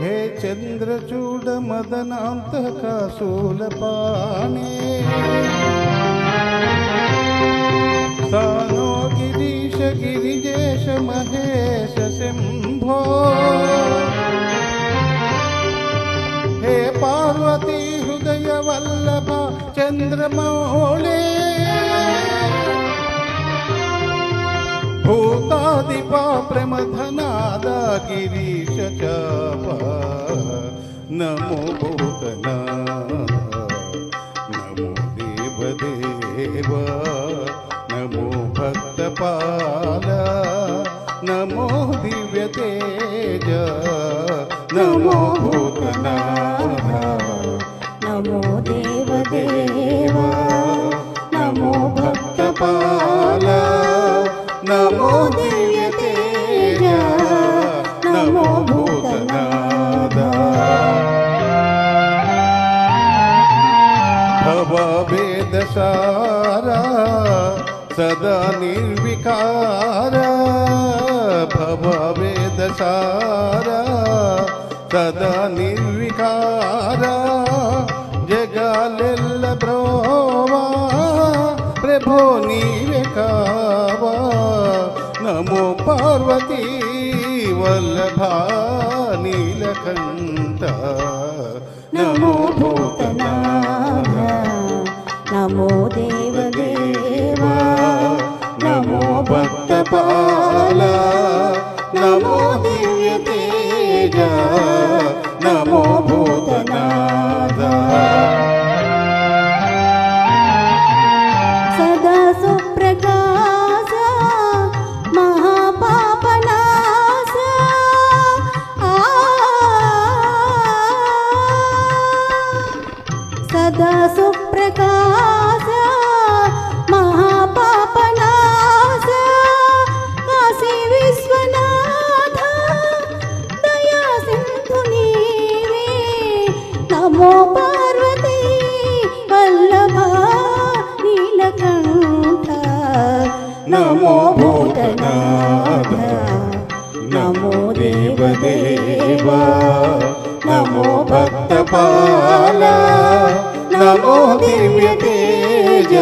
हे चन्द्रचूड मदनान्त कासूलपा सनो गिरिश महेश शम्भो हे पार्वती हृदय चन्द्रमौळे వల్లభ చంద్రమౌళే భూతాదిపా ప్రమథనాద గిరీశ చాప నమో భూతనాథ నమో దేవదేవ నమో భక్తపాల నమో దివ్య తేజ నమో భూతనాథ నమో దేవదేవ నమో భవభేదసారా సదా నిర్వికార భవభేదసారా సదా నిర్వికార జగాలెల్ల బ్రోవా ప్రభో నీవే కావా నమో పార్వతీ వల్లభ నీలకంఠ నమో భూతనాథ భక్తపాల నమో దివ్య తేజ నమో భూతనాద సదా సుప్రకాశ మహాపాపనాశ. సదా సుప్రకాశ. నమో భూతనాథ నమో దేవదేవ నమో భక్తపాల నమో దివ్య తేజ